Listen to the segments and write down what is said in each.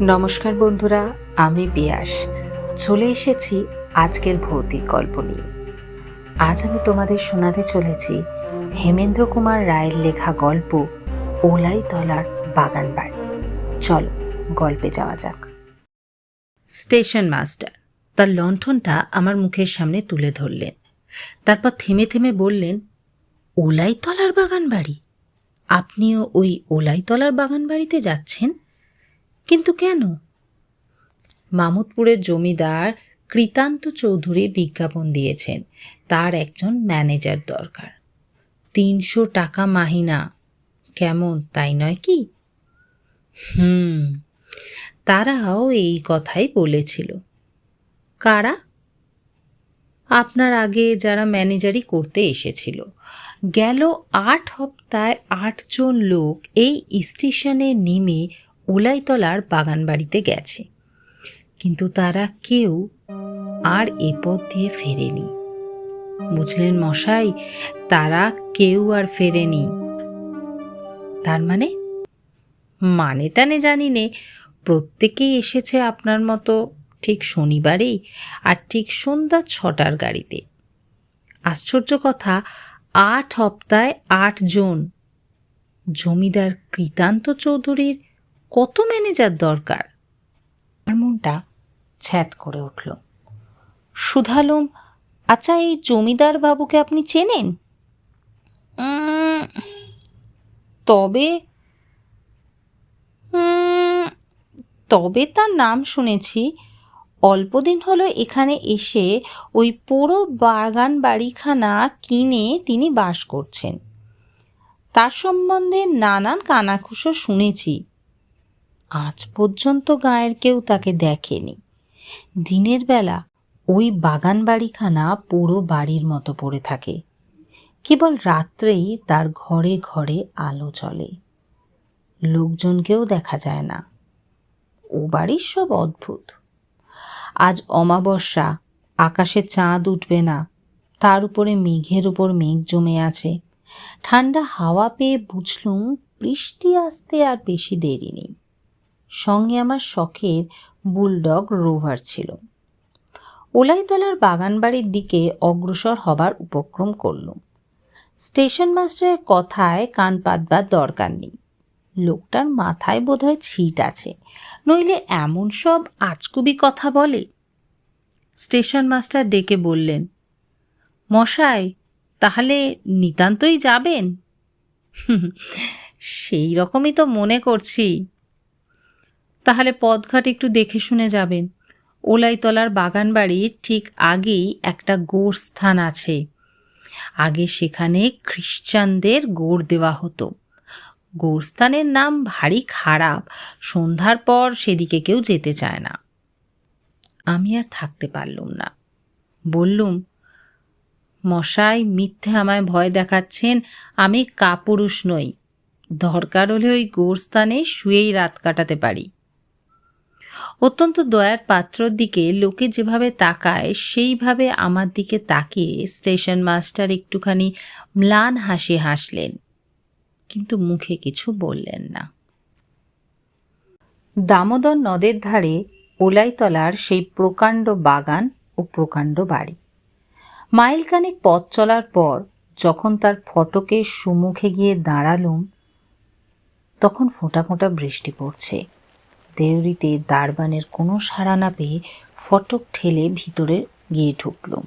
নমস্কার বন্ধুরা, আমি বিয়াস। চলে এসেছি আজকের ভৌতিক গল্প নিয়ে। আজ আমি তোমাদের শোনাতে চলেছি হেমেন্দ্র কুমার রায়ের লেখা গল্প ওলাই তলার বাগান বাড়ি চলো, গল্পে যাওয়া যাক। স্টেশন মাস্টার, তার লণ্ঠনটা আমার মুখের সামনে তুলে ধরলেন। তারপর থেমে থেমে বললেন, ওলাইতলার বাগান বাড়ি আপনিও ওই ওলাইতলার বাগান বাড়িতে যাচ্ছেন? কিন্তু কেন? মামুদপুরের জমিদার কৃতান্ত চৌধুরী বিজ্ঞাপন দিয়েছেন। তার একজন ম্যানেজার দরকার। তিনশো টাকা মাহিনা। কেমন, তাই নয় কি? হুম, তারাও এই কথাই বলেছিল। কারা? আপনার আগে যারা ম্যানেজারি করতে এসেছিল। গেল আট হপ্তায় আটজন লোক এই স্টেশনে নেমে ওলাইতলার বাগান বাড়িতে গেছে। কিন্তু তারা কেউ আর এ পথ দিয়ে ফেরেনি। বুঝলেন মশাই, তারা কেউ আর ফেরেনি। তার মানে? মানে টানে জানি নে, প্রত্যেকেই এসেছে আপনার মতো ঠিক শনিবারেই আর ঠিক সন্ধ্যা ছটার গাড়িতে। আশ্চর্য কথা, আট হপ্তায় আটজন জমিদার কৃতান্ত চৌধুরীর কত ম্যানেজার দরকার? আমার মনটা ছ্যাত করে উঠল। সুধালম আচ্ছা এই জমিদার বাবুকে আপনি চেনেন? তবে তবে তার নাম শুনেছি। অল্পদিন হলো এখানে এসে ওই পুরো বাগান বাড়িখানা কিনে তিনি বাস করছেন। তার সম্বন্ধে নানান কানাঘুষো শুনেছি। আজ পর্যন্ত গায়ের কেউ তাকে দেখেনি। দিনের বেলা ওই বাগান বাড়িখানা পুরো বাড়ির মতো পড়ে থাকে। কেবল রাত্রেই তার ঘরে ঘরে আলো চলে লোকজনকেও দেখা যায় না। ও বাড়ির সব অদ্ভুত। আজ অমাবস্যা, আকাশে চাঁদ উঠবে না, তার উপরে মেঘের উপর মেঘ জমে আছে। ঠান্ডা হাওয়া পেয়ে বুঝলুম বৃষ্টি আসতে আর বেশি দেরি নেই। সঙ্গে আমার শখের বুলডগ রোভার ছিল। ওলাইতলার বাগান বাড়ির দিকে অগ্রসর হবার উপক্রম করলুম। স্টেশন মাস্টারের কথায় কান পাতবার দরকার নেই। লোকটার মাথায় বোধহয় ছিট আছে, নইলে এমন সব আজকুবি কথা বলে। স্টেশন মাস্টার ডেকে বললেন, মশাই, তাহলে নিতান্তই যাবেন? সেই রকমই তো মনে করছি। তাহলে পথঘাট একটু দেখে শুনে যাবেন। ওলাইতলার বাগান বাড়ির ঠিক আগেই একটা গোড় স্থান আছে। আগে সেখানে খ্রিশ্চানদের গোর দেওয়া হতো। গোরস্থানের নাম ভারী খারাপ, সন্ধ্যার পর সেদিকে কেউ যেতে চায় না। আমি আর থাকতে পারলুম না। বললুম, মশাই, মিথ্যে আমায় ভয় দেখাচ্ছেন, আমি কাপুরুষ নই। দরকার হলে ওই গোরস্থানে শুয়েই রাত কাটাতে পারি। অত্যন্ত দয়ার পাত্রর দিকে লোকে যেভাবে তাকায়, সেইভাবে আমার দিকে তাকিয়ে স্টেশন মাস্টার একটুখানি ম্লান হাসি হাসলেন, কিন্তু মুখে কিছু বললেন না। দামোদর নদের ধারে ওলাইতলার সেই প্রকাণ্ড বাগান ও প্রকাণ্ড বাড়ি। মাইলখানেক পথ চলার পর যখন তার ফটকের সুমুখে গিয়ে দাঁড়ালুম, তখন ফোঁটা ফোঁটা বৃষ্টি পড়ছে। দেউরিতে দারবানের কোনো সাড়া না পেয়ে ফটক ঠেলে ভিতরে গিয়ে ঢুকলুম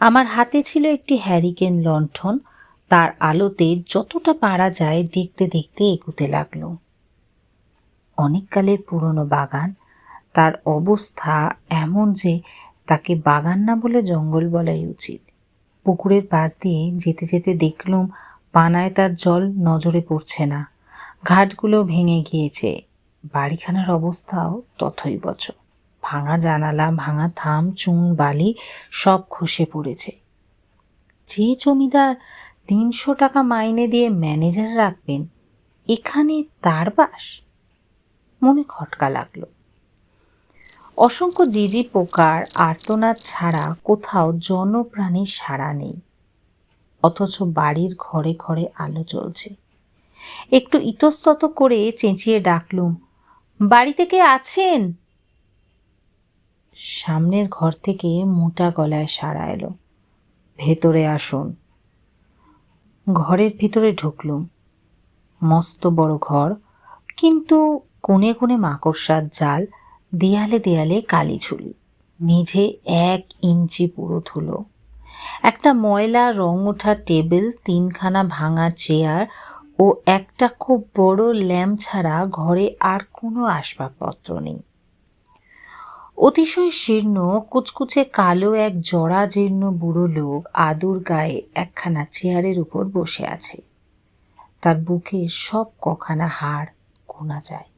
আমার হাতে ছিল একটি হ্যারিকেন লণ্ঠন। তার আলোতে যতটা পারা যায় দেখতে দেখতে এগুতে লাগল। অনেককালের পুরনো বাগান। তার অবস্থা এমন যে তাকে বাগান না বলে জঙ্গল বলাই উচিত। পুকুরের পাশ দিয়ে যেতে যেতে দেখলুম পানায় তার জল নজরে পড়ছে না। ঘাটগুলো ভেঙে গিয়েছে। বাড়িখানার অবস্থাও তথই বচ। ভাঙা জানালা, ভাঙা থাম, চুন, বালি সব খসে পড়েছে। যে জমিদার তিনশো টাকা মাইনে দিয়ে ম্যানেজার রাখবেন, এখানে তার বাস? মনে খটকা লাগল। অসংখ্য জিজি পোকার আর্তনাদ ছাড়া কোথাও জনপ্রাণীর সাড়া নেই। অথচ বাড়ির ঘরে ঘরে আলো জ্বলছে। একটু ইতস্তত করে চেঁচিয়ে ডাকলুম বাড়িতে কে আছেন? সামনের ঘর থেকে মোটা গলায় সাড়া এলো। ভেতরে আসুন। ঘরের ভিতরে ঢুকলুম। মস্ত বড় ঘর, কিন্তু কোণে কোণে মাকড়সার জাল, দেয়ালে দেয়ালে কালি ঝুলি। মেঝে এক ইঞ্চি পুরো ধুলো। একটা ময়লা রং ওঠা টেবিল, তিনখানা ভাঙা চেয়ার ও একটা খুব বড় ল্যাম্প ছাড়া ঘরে আর কোনো আসবাবপত্র নেই। অতিশয় শীর্ণ, কুচকুচে কালো এক জরা জীর্ণ বুড়ো লোক আদুর গায়ে একখানা চেয়ারের উপর বসে আছে। তার বুকে সব কখানা হাড় গোনা যায়।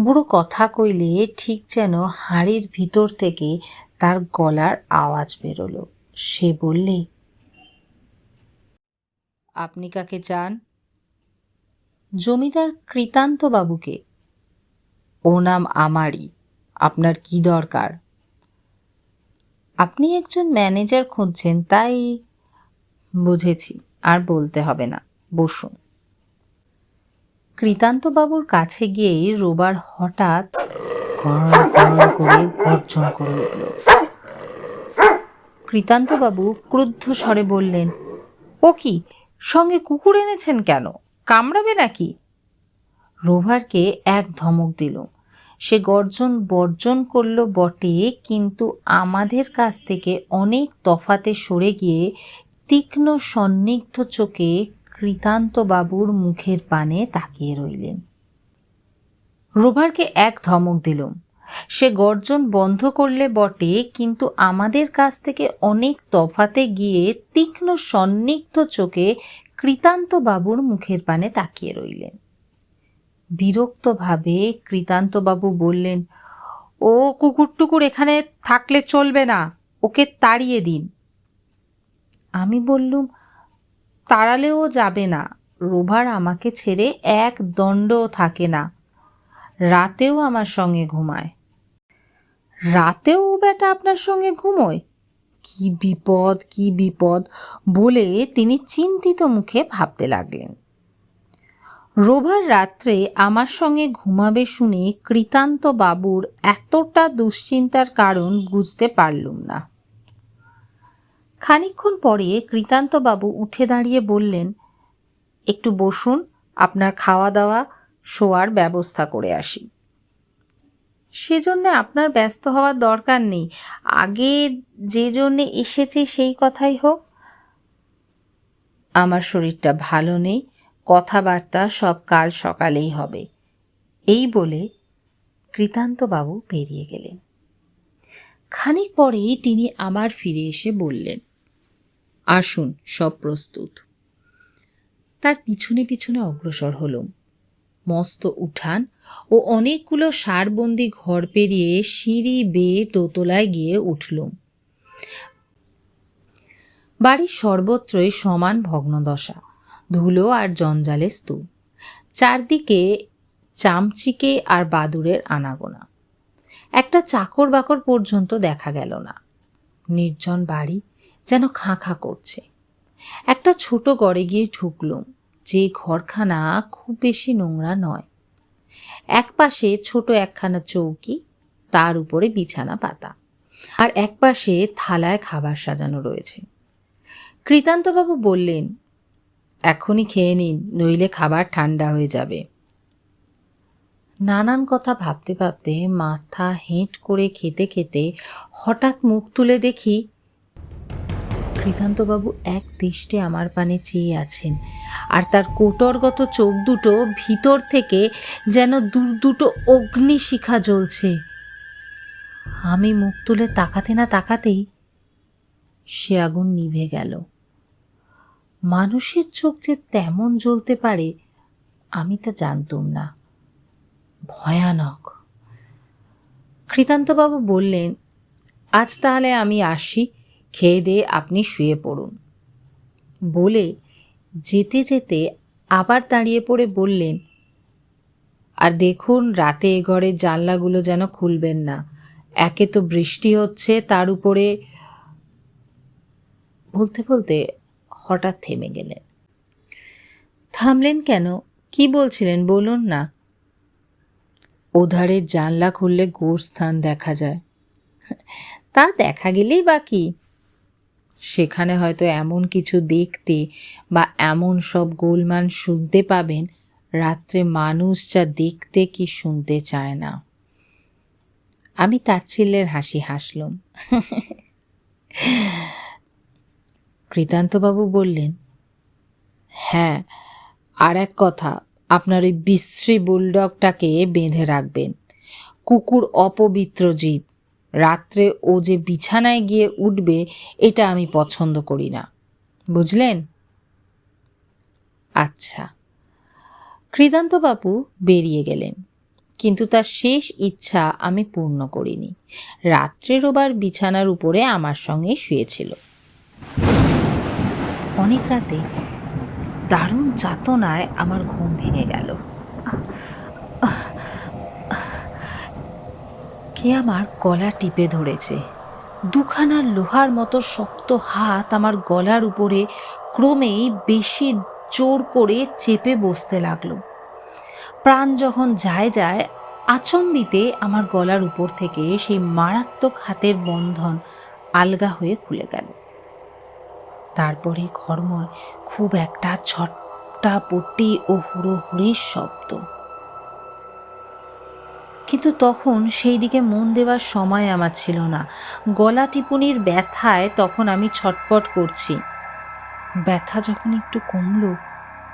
বুড়ো কথা কইলে ঠিক যেন হাড়ির ভিতর থেকে তার গলার আওয়াজ বেরোলো। সে বললে, আপনি কাকে চান? জমিদার কৃতান্ত বাবুকে ও নাম আমারই, আপনার কি দরকার? আপনি একজন ম্যানেজার খুঁজছেন, তাই বুঝেছি, আর বলতে হবে না, বসুন। কৃতান্তবাবুর কাছে গিয়ে রোবার হঠাৎ করে গর্জন করে উঠল। কৃতান্তবাবু ক্রুদ্ধ স্বরে বললেন, ও কি, সঙ্গে কুকুর এনেছেন কেন? কামড়াবে নাকি? রোভারকে এক ধমক দিল। সে গর্জন বর্জন করল বটে, কিন্তু আমাদের কাছ থেকে অনেক তফাতে সরে গিয়ে তীক্ষ্ণ সন্নিগ্ধ চোখে কৃতান্তবাবুর মুখের পানে তাকিয়ে রইলেন। রোভারকে এক ধমক দিলুম সে গর্জন বন্ধ করলে বটে, কিন্তু আমাদের কাছ থেকে অনেক তফাতে গিয়ে তীক্ষ্ণ সন্নিগ্ধ চোখে কৃতান্তবাবুর মুখের পানে তাকিয়ে রইলেন। বিরক্তভাবে কৃতান্তবাবু বললেন, ও কুকুর টুকুর এখানে থাকলে চলবে না, ওকে তাড়িয়ে দিন। আমি বললুম, তাড়ালেও যাবে না, রোভার আমাকে ছেড়ে এক দণ্ডও থাকে না, রাতেও আমার সঙ্গে ঘুমায়। রাতেও বেটা আপনার সঙ্গে ঘুমোয়? কি বিপদ কি বিপদ বলে তিনি চিন্তিত মুখে ভাবতে লাগলেন। রোভার রাত্রে আমার সঙ্গে ঘুমাবে শুনে কৃতান্ত বাবুর এতটা দুশ্চিন্তার কারণ বুঝতে পারলুম না। খানিক্ষণ পরে কৃতান্তবাবু উঠে দাঁড়িয়ে বললেন, একটু বসুন, আপনার খাওয়া দাওয়া শোয়ার ব্যবস্থা করে আসি। সেজন্য আপনার ব্যস্ত হওয়ার দরকার নেই। আগে যে জন্যে এসেছি সেই কথাই হোক। আমার শরীরটা ভালো নেই, কথাবার্তা সব কাল সকালেই হবে। এই বলে কৃতান্তবাবু বেরিয়ে গেলেন। খানিক পরেই তিনি আমার ফিরে এসে বললেন, আসুন, সব প্রস্তুত। তার পিছনে পিছনে অগ্রসর হলুম। মস্ত উঠান ও অনেকগুলো সারবন্দি ঘর পেরিয়ে সিঁড়ি বেয়ে দোতলায় গিয়ে উঠলুম বাড়ির সর্বত্রই সমান ভগ্নদশা, ধুলো আর জঞ্জালে স্তূপ, চারদিকে চামচিকে আর বাদুরের আনাগোনা। একটা চাকর বাকর পর্যন্ত দেখা গেল না। নির্জন বাড়ি যেন খাঁ খাঁ করছে। একটা ছোট গড়ে গিয়ে ঢুকলুম। যে ঘরখানা খুব বেশি নোংরা নয়। এক পাশে ছোট একখানা চৌকি, তার উপরে বিছানা পাতা আর এক পাশে থালায় খাবার সাজানো রয়েছে। কৃতান্তবাবু বললেন, এখনই খেয়ে নিন, নইলে খাবার ঠান্ডা হয়ে যাবে। নানান কথা ভাবতে ভাবতে মাথা হেঁট করে খেতে খেতে হঠাৎ মুখ তুলে দেখি কৃতান্তবাবু এক দৃষ্টে আমার পানে চেয়ে আছেন। আর তার কোটরগত চোখ দুটো ভিতর থেকে যেন দূর দুটো অগ্নিশিখা জ্বলছে। আমি মুখ তুলে তাকাতে না তাকাতেই সে আগুন নিভে গেল। মানুষের চোখ যে তেমন জ্বলতে পারে, আমি তা জানতুম না। ভয়ানক। কৃতান্তবাবু বললেন, আজ তাহলে আমি আসি। খেয়ে দিয়ে আপনি শুয়ে পড়ুন। বলে যেতে যেতে আবার দাঁড়িয়ে পড়ে বললেন, আর দেখুন, রাতে এ ঘরের জানলাগুলো যেন খুলবেন না। একে তো বৃষ্টি হচ্ছে, তার উপরে বলতে বলতে হঠাৎ থেমে গেলেন। থামলেন কেন? কি বলছিলেন? বলুন না। ওধারে জানলা খুললে গোরস্থান দেখা যায়। তা দেখা গেলেই বাকি সেখানে হয়তো এমন কিছু দেখতে বা এমন সব গোলমান শুনতে পাবেন, রাত্রে মানুষ যা দেখতে কি শুনতে চায় না। আমি তাচ্ছিল্যের হাসি হাসলুম। কৃতান্তবাবু বললেন হ্যাঁ আর এক কথা, আপনার ওই বিশ্রী বুলডগটাকে বেঁধে রাখবেন। কুকুর অপবিত্র জীব রাত্রে ও যে বিছানায় গিয়ে উঠবে, এটা আমি পছন্দ করি না। বুঝলেন? আচ্ছা। কৃতান্তবাবু বেরিয়ে গেলেন, কিন্তু তার শেষ ইচ্ছা আমি পূর্ণ করিনি। রাত্রের ওবার বিছানার উপরে আমার সঙ্গে শুয়েছিল। অনেক রাতে দারুণ যাতনায় আমার ঘুম ভেঙে গেল। কে আমার গলা টিপে ধরেছে। দুখানা লোহার মতো শক্ত হাত আমার গলার উপরে ক্রমেই বেশি জোর করে চেপে বসতে লাগল। প্রাণ যখন যায় যায় আচম্বিতে আমার গলার উপর থেকে সেই মারাত্মক হাতের বন্ধন আলগা হয়ে খুলে গেল। তারপরে ঘরময় খুব একটা ছটটা পট্টি ও হুড়োহুড়ির শব্দ। কিন্তু তখন সেই দিকে মন দেওয়ার সময় আমার ছিল না। গলা টিপুনির ব্যথায় তখন আমি ছটপট করছি। ব্যথা যখন একটু কমল,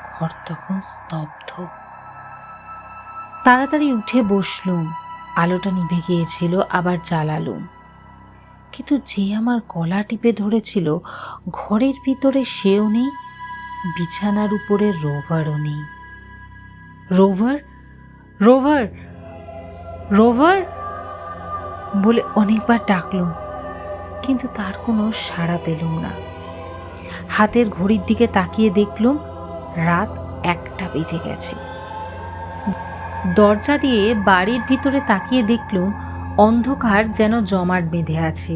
ঘর তখন স্তব্ধ। তাড়াতাড়ি উঠে বসলুম, আলোটা নিভে গিয়েছিল, আবার জ্বালালুম। কিন্তু যে আমার গলা টিপে ধরেছিল, ঘরের ভিতরে সেও নেই, বিছানার উপরে রোভারও নেই। রোভার? রোভার? রোভার বলে অনেকবার ডাকলুম, কিন্তু তার কোনো সাড়া পেলুম না। হাতের ঘড়ির দিকে তাকিয়ে দেখলুম রাত একটা বেজে গেছে। দরজা দিয়ে বাড়ির ভিতরে তাকিয়ে দেখলুম অন্ধকার যেন জমাট বেঁধে আছে।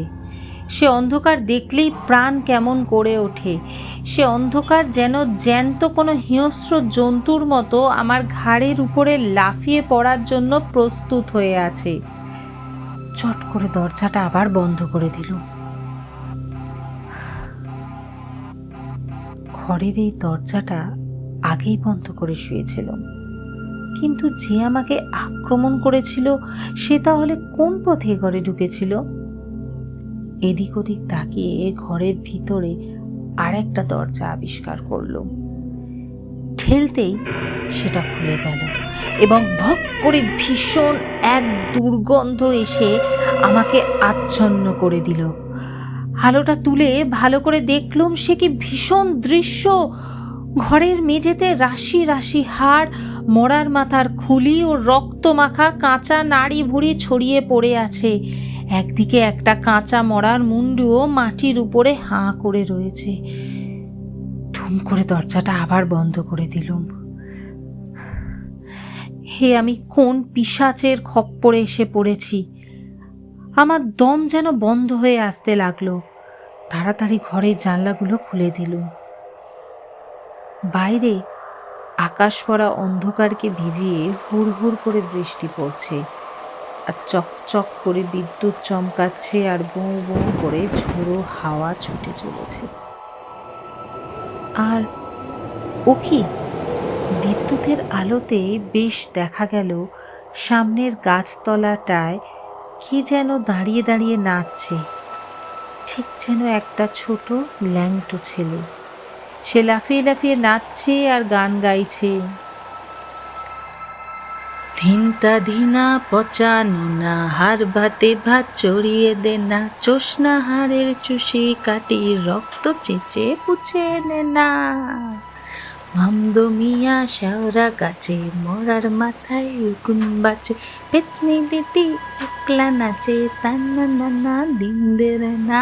সে অন্ধকার দেখলেই প্রাণ কেমন করে ওঠে। সে অন্ধকার যেন জ্যান্ত কোনো হিংস্র জন্তুর মতো আমার ঘাড়ের উপরে লাফিয়ে পড়ার জন্য প্রস্তুত হয়ে আছে। চট করে দরজাটা আবার বন্ধ করে দিলুম ঘরের এই দরজাটা আগেই বন্ধ করে শুয়েছিলাম কিন্তু যে আমাকে আক্রমণ করেছিল, সে তাহলে কোন পথে ঘরে ঢুকেছিল? এদিক ওদিক তাকিয়ে ঘরের ভিতরে আর একটা দরজা আবিষ্কার করলুম ঠেলতেই সেটা খুলে গেল এবং ভক করে ভীষণ এক দুর্গন্ধ এসে আমাকে আচ্ছন্ন করে দিল। আলোটা তুলে ভালো করে দেখলুম সে কি ভীষণ দৃশ্য। ঘরের মেঝেতে রাশি রাশি হাড়, মরার মাথার খুলি ও রক্ত মাখা কাঁচা নাড়ি ভুড়ি ছড়িয়ে পড়ে আছে। একদিকে একটা কাঁচা মরার মুন্ডুও মাটির উপরে হাঁ করে রয়েছে। ধুম করে দরজাটা আবার বন্ধ করে দিলুম। হে, আমি কোন পিসাচের খপ্পরে এসে পড়েছি? আমার দম যেন বন্ধ হয়ে আসতে লাগল। তাড়াতাড়ি ঘরের জানলাগুলো খুলে দিলুম। বাইরে আকাশ পড়া অন্ধকারকে ভিজিয়ে হুড় হুড় করে বৃষ্টি পড়ছে। আর চকচক করে বিদ্যুৎ চমকাচ্ছে আর বৌ বৌ করে ঝোড়ো হাওয়া ছুটে চলেছে। আর ও কি? বিদ্যুতের আলোতে বেশ দেখা গেল সামনের গাছতলাটায় কে যেন দাঁড়িয়ে দাঁড়িয়ে নাচছে। ঠিক যেন একটা ছোট ল্যাংটো ছেলে। সে লাফিয়ে লাফিয়ে নাচছে আর গান গাইছে। ধিনা পচানো না হার ভাতে ভাত চড়িয়ে দে না চোষনা হারের চুষি কাটি, রক্ত চেচে পুছে নে না মামদো মিয়া শেওরা গাছে, মরার মাথায় উকুন বাজে, পেতনি দিদি একলা নাচে তান্না নানা দিন দে রে না।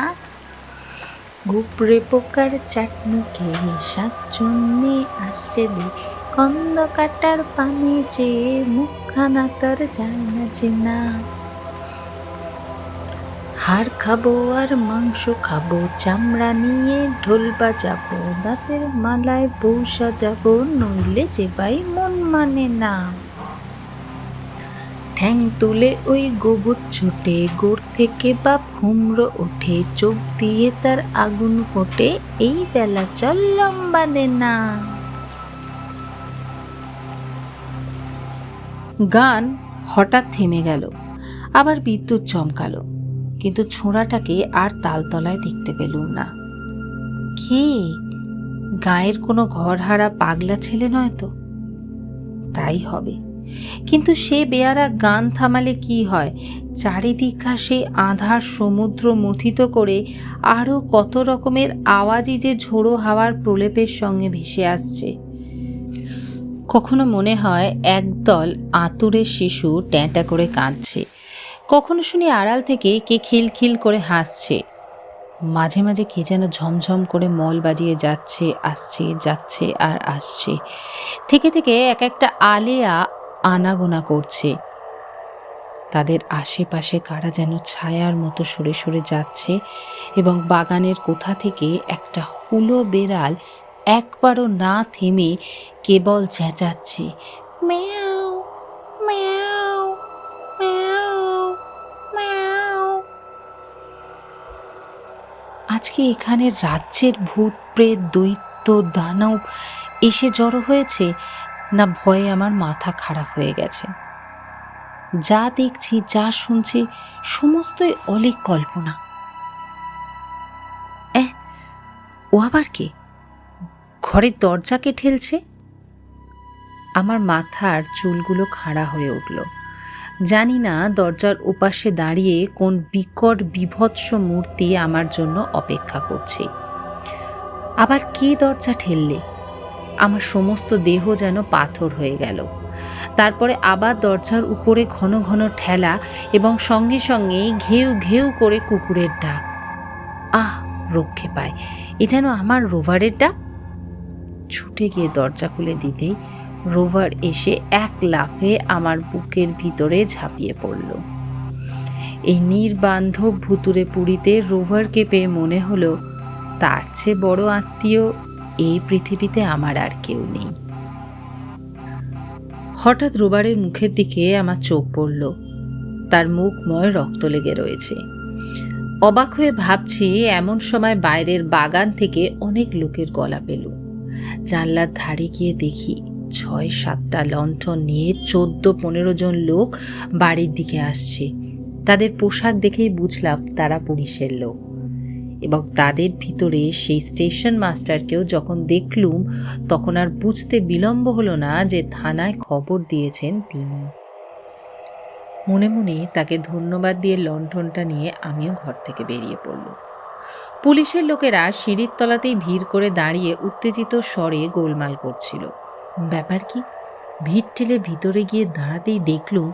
গুপড়ে পোকার চাটনি খেয়ে শাকচুন্নি আসছে দি কন্দ কাটার পানি চেয়ে মুখখানা, তার যায় না চেনা। হাড় খাব আর মাংস খাব, চামড়া নিয়ে ঢোল বাজাবো, দাঁতের মালায় বউ সাজাবো, নইলে যে বাই মন মানে না। ঠ্যাং তুলে ওই গোবর ছোটে, গোড় থেকে বাপ হুমড়ো ওঠে, চোখ দিয়ে তার আগুন ফোটে, এই বেলা চল লম্বা দে না গান হঠাৎ থেমে গেল। আবার বিদ্যুৎ চমকালো। কিন্তু ছোঁড়াটাকে আর তালতলায় দেখতে পেলুম না। কে? গায়ের কোনো ঘরহারা পাগলা ছেলে নয় তো? তাই হবে। কিন্তু সে বেয়ারা গান থামালে কি হয়? চারিদিকটা সে আধার সমুদ্র মথিত করে আরও কত রকমের আওয়াজই যে ঝোড়ো হাওয়ার প্রলেপের সঙ্গে ভেসে আসছে। কখনো মনে হয় একদল আতুরের শিশু ট্যাঁটা করে কাঁদছে। কখনো শুনি আড়াল থেকে কে খিলখিল করে হাসছে। মাঝে মাঝে কে যেন ঝমঝম করে মল বাজিয়ে যাচ্ছে, আসছে, যাচ্ছে আর আসছে। থেকে থেকে এক একটা আলেয়া আনাগোনা করছে। তাদের আশেপাশে কারা যেন ছায়ার মতো সরে সরে যাচ্ছে এবং বাগানের কোথা থেকে একটা হুলো বেড়াল একবারও না থেমে কেবল চেঁচাচ্ছে। ম্যাও ম্যাও ম্যাও ম্যাও। আজকে এখানে রাজ্যের ভূত প্রেত দৈত্য দানব এসে জড়ো হয়েছে না ভয়ে আমার মাথা খারাপ হয়ে গেছে। যা দেখছি যা শুনছি সমস্তই অলিক কল্পনা। ও আবার কে? ঘরের দরজাকে ঠেলছে। আমার মাথার চুলগুলো খাড়া হয়ে উঠল। জানি না দরজার ওপাশে দাঁড়িয়ে কোন বিকট বিভৎস মূর্তি আমার জন্য অপেক্ষা করছে। আবার কে দরজা ঠেললে? আমার সমস্ত দেহ যেন পাথর হয়ে গেল। তারপরে আবার দরজার উপরে ঘন ঘন ঠেলা এবং সঙ্গে সঙ্গে ঘেউ ঘেউ করে কুকুরের ডাক। আহ, রক্ষে পায়। এ যেন আমার রোভারের ডাক? ছুটে গিয়ে দরজা খুলে দিতেই রোভার এসে এক লাফে আমার বুকের ভিতরে ঝাঁপিয়ে পড়ল। এই নির্বান্ধব ভুতুরে পুরীতে রোভারকে পেয়ে মনে হলো, তার চেয়ে বড় আত্মীয় এই পৃথিবীতে আমার আর কেউ নেই। হঠাৎ রোবারের মুখের দিকে আমার চোখ পড়ল। তার মুখময় রক্ত লেগে রয়েছে। অবাক হয়ে ভাবছি এমন সময় বাইরের বাগান থেকে অনেক লোকের গলা পেল। জানলার ধারে গিয়ে দেখি ছয়, সাতটা লণ্ঠন নিয়ে চোদ্দ, পনেরো জন লোক বাড়ির দিকে আসছে। তাদের পোশাক দেখেই বুঝলাম তারা পুলিশের লোক। এবং তাদের ভিতরে সেই স্টেশন মাস্টারকেও যখন দেখলুম, তখন আর বুঝতে বিলম্ব হলো না যে থানায় খবর দিয়েছেন তিনি। মনে মনে তাকে ধন্যবাদ দিয়ে লণ্ঠনটা নিয়ে আমিও ঘর থেকে বেরিয়ে পড়ল পুলিশের লোকেরা সিঁড়ির তলাতেই ভিড় করে দাঁড়িয়ে উত্তেজিত স্বরে গোলমাল করছিল। ব্যাপার কি? ভিড় ঠেলে ভিতরে গিয়ে দাঁড়াতেই দেখলুম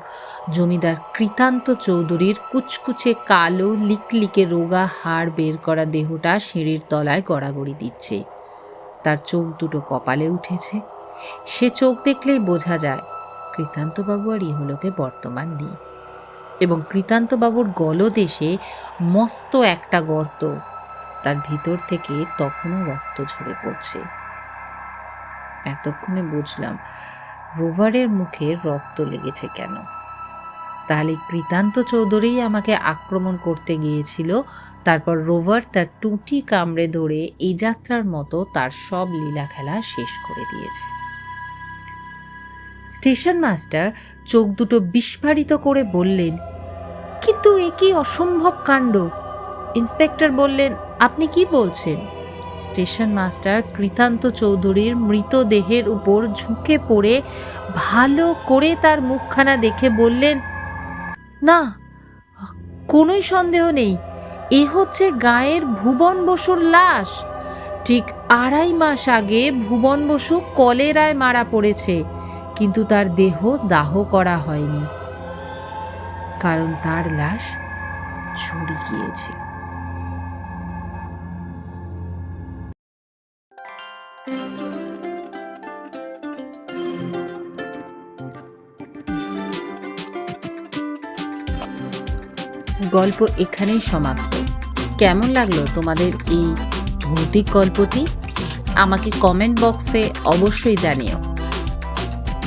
জমিদার কৃতান্ত চৌধুরীর কুচকুচে কালো, লিকলিকে রোগা হাড় বের করা দেহটা সিঁড়ির তলায় গড়াগড়ি দিচ্ছে। তার চোখ দুটো কপালে উঠেছে। সে চোখ দেখলেই বোঝা যায়, কৃতান্তবাবু আর ইহলোকে বর্তমান নেই। এবং কৃতান্তবাবুর গলদেশে মস্ত একটা গর্ত তার ভিতর থেকে তখনও রক্ত ঝরে পড়ছে। এতক্ষণে বুঝলাম রোভারের মুখে রক্ত লেগেছে কেন। তাহলে কৃতান্ত চৌধুরী আমাকে আক্রমণ করতে গিয়েছিল, তারপর রোভার তার টুটি কামড়ে ধরে এই যাত্রার মতো তার সব লীলা খেলা শেষ করে দিয়েছে। স্টেশন মাস্টার চোখ দুটো বিস্ফারিত করে বললেন, কিন্তু এ কি অসম্ভব কাণ্ড? ইন্সপেক্টর বললেন, আপনি কি বলছেন? স্টেশন মাস্টার কৃতান্ত চৌধুরীর মৃতদেহের উপর ঝুঁকে পড়ে ভালো করে তার মুখখানা দেখে বললেন, না, কোনোই সন্দেহ নেই। এ হচ্ছে গায়ের ভুবন বসুর লাশ। ঠিক আড়াই মাস আগে ভুবন বসু কলেরায় মারা পড়েছে। কিন্তু তার দেহ দাহ করা হয়নি, কারণ তার লাশ চুরি গিয়েছিল। গল্প এখানেই সমাপ্ত। কেমন লাগল তোমাদের এই ভৌতিক গল্পটি? আমাকে কমেন্ট বক্সে অবশ্যই জানিও।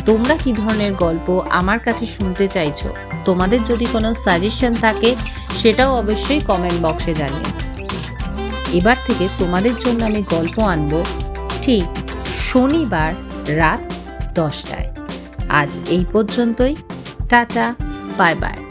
তোমরা কি ধরনের গল্প আমার কাছে শুনতে চাইছো? তোমাদের যদি কোনো সাজেশন থাকে, সেটাও অবশ্যই কমেন্ট বক্সে জানিয়ে এবার থেকে তোমাদের জন্য আমি গল্প আনব ঠিক শনিবার রাত দশটায়। আজ এই পর্যন্তই। Tata bye bye